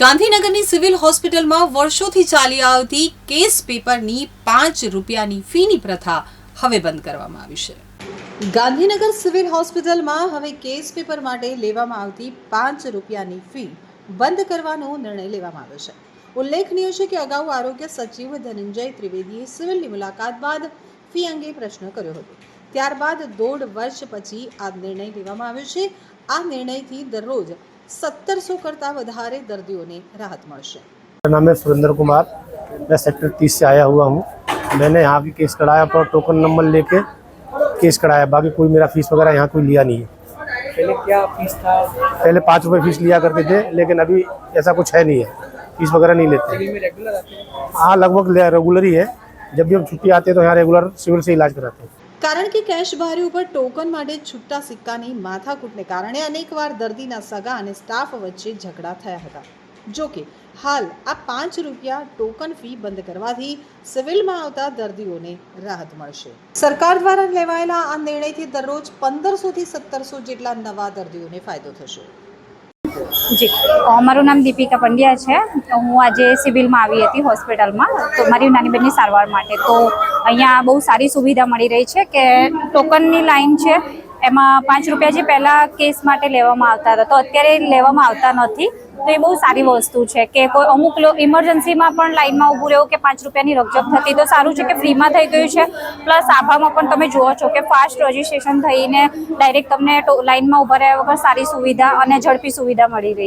ગાંધીનગરની સિવિલ હોસ્પિટલમાં વર્ષોથી ચાલી આવતી કેસ પેપરની પાંચ રૂપિયાની ફીની પ્રથા હવે બંધ કરવામાં આવી છે. ગાંધીનગર સિવિલ હોસ્પિટલમાં હવે કેસ પેપર માટે લેવામાં આવતી પાંચ રૂપિયાની ફી બંધ કરવાનો નિર્ણય લેવામાં આવ્યો છે. ઉલ્લેખનીય છે કે અગાઉ આરોગ્ય સચિવ ધનંજય ત્રિવેદીએ સિવિલની મુલાકાત બાદ ફી અંગે પ્રશ્ન કર્યો હતો. ત્યારબાદ દોઢ વર્ષ પછી આ નિર્ણય લેવામાં આવ્યો છે. આ નિર્ણયથી દરરોજ સત્તરસો કરતાં વધારે દર્દીઓને રાહત મળશે मेरा नाम है सुरेंद्र कुमार मैं सेक्टर तीस से आया हुआ हूँ मैंने यहाँ भी केस कराया पर टोकन नंबर लेके केस कराया बाकी कोई मेरा फीस वगैरह यहाँ कोई लिया नहीं है पहले क्या फीस था पहले पाँच रुपये फीस लिया करते थे लेकिन अभी ऐसा कुछ है नहीं है फीस वगैरह नहीं लेते सिविल में रेगुलर आते हैं हाँ लगभग रेगुलर ही है जब भी हम छुट्टी आते हैं तो यहाँ रेगुलर सिविल से इलाज कराते हैं કારણ કે કેશ બારી ઉપર ટોકન માટે છૂટા સિક્કાની માથાકૂટને કારણે અનેકવાર દર્દીના સગા અને સ્ટાફ વચ્ચે ઝઘડા થયા હતા. જો કે, હાલ આ પાંચ રૂપિયા ટોકન ફી બંધ કરવાથી સિવિલમાં આવતા દર્દીઓને રાહત મળશે. સરકાર દ્વારા લેવાયેલા આ નિર્ણયથી દરરોજ પંદરસોથી સત્તરસો જેટલા નવા દર્દીઓને ફાયદો થશે. જી. મારું નામ દીપિકા પંડ્યા છે. હું આજે સિવિલમાં આવી હતી હોસ્પિટલમાં. તો મારી નાની બહેનની સારવાર માટે. તો અહીંયા બહુ સારી સુવિધા મળી રહી છે કે ટોકનની લાઈન છે એમાં પાંચ રૂપિયા જે પહેલાં કેસ માટે લેવામાં આવતા હતા, તો અત્યારે લેવામાં આવતા નથી, તો એ બહુ સારી વસ્તુ છે કે કોઈ અમુક ઇમરજન્સીમાં પણ લાઈનમાં ઊભું રહેવું કે પાંચ રૂપિયાની રકજક થતી, તો સારું છે કે ફ્રીમાં થઈ ગયું છે. પ્લસ આભામાં પણ તમે જુઓ છો કે ફાસ્ટ રજીસ્ટ્રેશન થઈને ડાયરેક્ટ તમને લાઈનમાં ઊભા રહ્યા વગર સારી સુવિધા અને ઝડપી સુવિધા મળી રહી